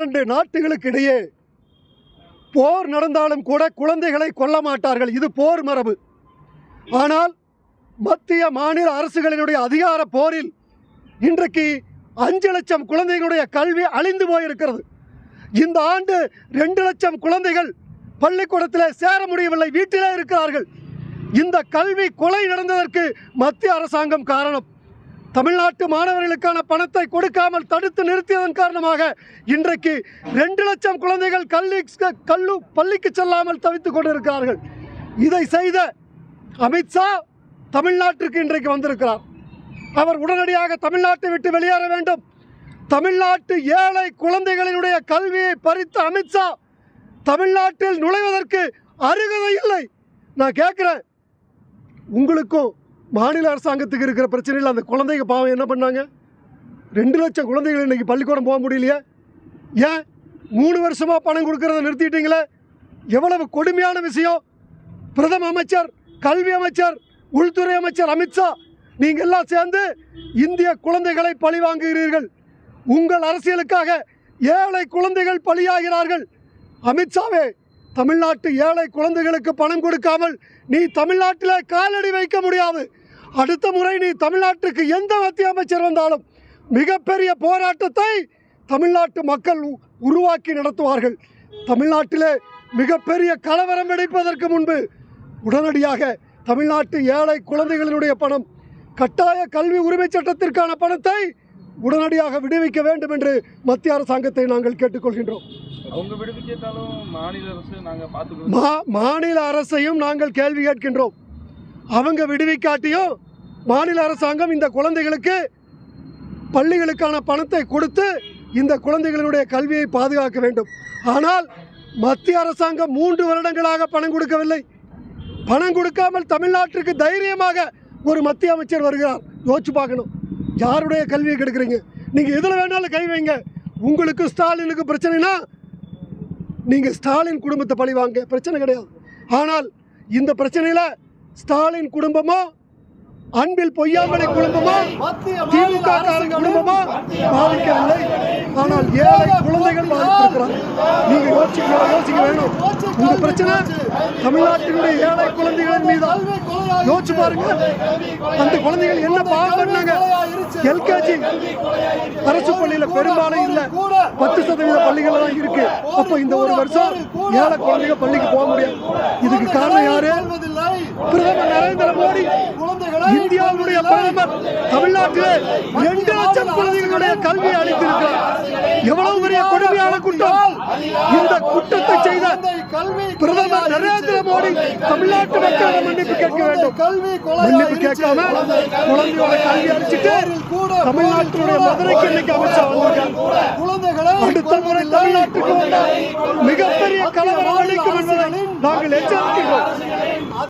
இரண்டு நாட்டுகளுக்கு இடையே போர் நடந்தாலும் கூட குழந்தைகளை கொல்ல மாட்டார்கள். இது போர் மரபு. ஆனால் மத்திய மாநில அரசுகளினுடைய அதிகார போரில் இன்றைக்கு அஞ்சு லட்சம் குழந்தைகளுடைய கல்வி அழிந்து போயிருக்கிறது. இந்த ஆண்டு ரெண்டு லட்சம் குழந்தைகள் பள்ளிக்கூடத்தில் சேர முடியவில்லை வீட்டிலே இருக்கிறார்கள். இந்த கல்வி கொலை நடந்ததற்கு மத்திய அரசாங்கம் காரணம். தமிழ்நாட்டு மாணவர்களுக்கான பணத்தை கொடுக்காமல் தடுத்து நிறுத்தியதன் காரணமாக இன்றைக்கு ரெண்டு லட்சம் குழந்தைகள் கல்வி கல்லு பள்ளிக்கு செல்லாமல் தவித்துக் கொண்டிருக்கிறார்கள். இதை செய்த அமித்ஷா தமிழ்நாட்டிற்கு இன்றைக்கு வந்திருக்கிறார். அவர் உடனடியாக தமிழ்நாட்டை விட்டு வெளியேற வேண்டும். தமிழ்நாட்டு ஏழை குழந்தைகளினுடைய கல்வியை பறித்த அமித்ஷா தமிழ்நாட்டில் நுழைவதற்கு அருகதை இல்லை. நான் கேட்குறேன் உங்களுக்கும் மாநில அரசாங்கத்துக்கு இருக்கிற பிரச்சனையில் அந்த குழந்தைங்க பாவம் என்ன பண்ணாங்க? ரெண்டு லட்சம் குழந்தைகள் இன்னைக்கு பள்ளிக்கூடம் போக முடியலையே. ஏன்? மூணு வருஷமாக பணம் கொடுக்குறத நிறுத்திட்டீங்களே? எவ்வளவு கொடுமையான விஷயம். பிரதம அமைச்சர் கல்வி அமைச்சர் உள்துறை அமைச்சர் அமித்ஷா நீங்கள் எல்லாம் சேர்ந்து இந்திய குழந்தைகளை பழி வாங்குகிறீர்கள். உங்கள் அரசியலுக்காக ஏழை குழந்தைகள் பலியாகிறார்கள். அமித்ஷாவே தமிழ்நாட்டு ஏழை குழந்தைகளுக்கு பணம் கொடுக்காமல் நீ தமிழ்நாட்டில் காலடி வைக்க முடியாது. அடுத்த முறை நீ தமிழ்நாட்டுக்கு எந்த மத்திய அமைச்சர் வந்தாலும் மிகப்பெரிய போராட்டத்தை தமிழ்நாட்டு மக்கள் உருவாக்கி நடத்துவார்கள். தமிழ்நாட்டிலே மிகப்பெரிய கலவரம் வெடிப்பதற்கு முன்பு உடனடியாக தமிழ்நாட்டு ஏழை குழந்தைகளினுடைய பணம் கட்டாய கல்வி உரிமை சட்டத்திற்கான பணத்தை உடனடியாக விடுவிக்க வேண்டும் என்று மத்திய அரசாங்கத்தை நாங்கள் கேட்டுக்கொள்கின்றோம். மாநில அரசையும் நாங்கள் கேள்வி கேட்கின்றோம். அவங்க விடுவிக்காட்டியும் மாநில அரசாங்கம் இந்த குழந்தைகளுக்கு பள்ளிகளுக்கான பணத்தை கொடுத்து இந்த குழந்தைகளுடைய கல்வியை பாதுகாக்க வேண்டும். ஆனால் மத்திய அரசாங்கம் மூன்று வருடங்களாக பணம் கொடுக்கவில்லை. பணம் கொடுக்காமல் தமிழ்நாட்டிற்கு தைரியமாக ஒரு மத்திய அமைச்சர் வருகிறார். யோசிச்சு பார்க்கணும். யாருடைய கல்வியை கெடுக்கிறீங்க? நீங்கள் எதில் வேணாலும் கை வைங்க. உங்களுக்கு ஸ்டாலினுக்கு பிரச்சனைனா நீங்கள் ஸ்டாலின் குடும்பத்தை பழி வாங்க. பிரச்சனை கிடையாது. ஆனால் இந்த பிரச்சனையில் ஸ்டாலின் குடும்பமோ? அன்பில் பொய்யாமலை குடும்பமோ? திமுக காரன் குடும்பமோ? பாதிக்கவில்லை. ஆனால் ஏழை குழந்தைகள் பாதித்திருக்கிறார் நீங்க யோசிக்க யோசிக்க வேணும். இந்த பிரச்சனை தமிழ்நாட்டினுடைய ஏழை குழந்தைகளின் மீது? யோசிச்சு பாருங்க. அந்த குழந்தைகள் என்ன பாவம் பண்ணாங்க? எல்கேஜி அரசு பள்ளியில பெரும்பாலும் இல்ல. பத்து சதவீத பள்ளிகள் தான் இருக்கு. அப்போ இந்த ஒரு வருஷம் ஏழை குழந்தைங்க பள்ளிக்கு போக முடியாது. இதுக்கு காரணம் யாரு? பிரதமர் நரேந்திர மோடி இந்தியாவுடைய பிரதமர் தமிழ்நாட்டிலே ரெண்டு லட்சம் குழந்தைகளுடைய கல்வியை அளித்திருக்கிறார். எவ்வளவு பெரிய கொடுமையான குற்றம். இந்த குற்றத்தை செய்த பிரதமர் நரேந்திர மோடி தமிழ்நாட்டு மக்களிடம் மன்னிப்பு கேட்க வேண்டும். மன்னிப்பு கேட்காம குழந்தையோட கல்வி அளிச்சுட்டு தமிழ்நாட்டினுடைய மதுரைக்கு இன்னைக்கு அமைச்சா வந்திருக்காங்க அடுத்த முறை தமிழ்நாட்டுக்கு மிகப்பெரிய கலவரம் அளிக்கும் என்பதை நாங்கள் எச்சரிக்கிறோம்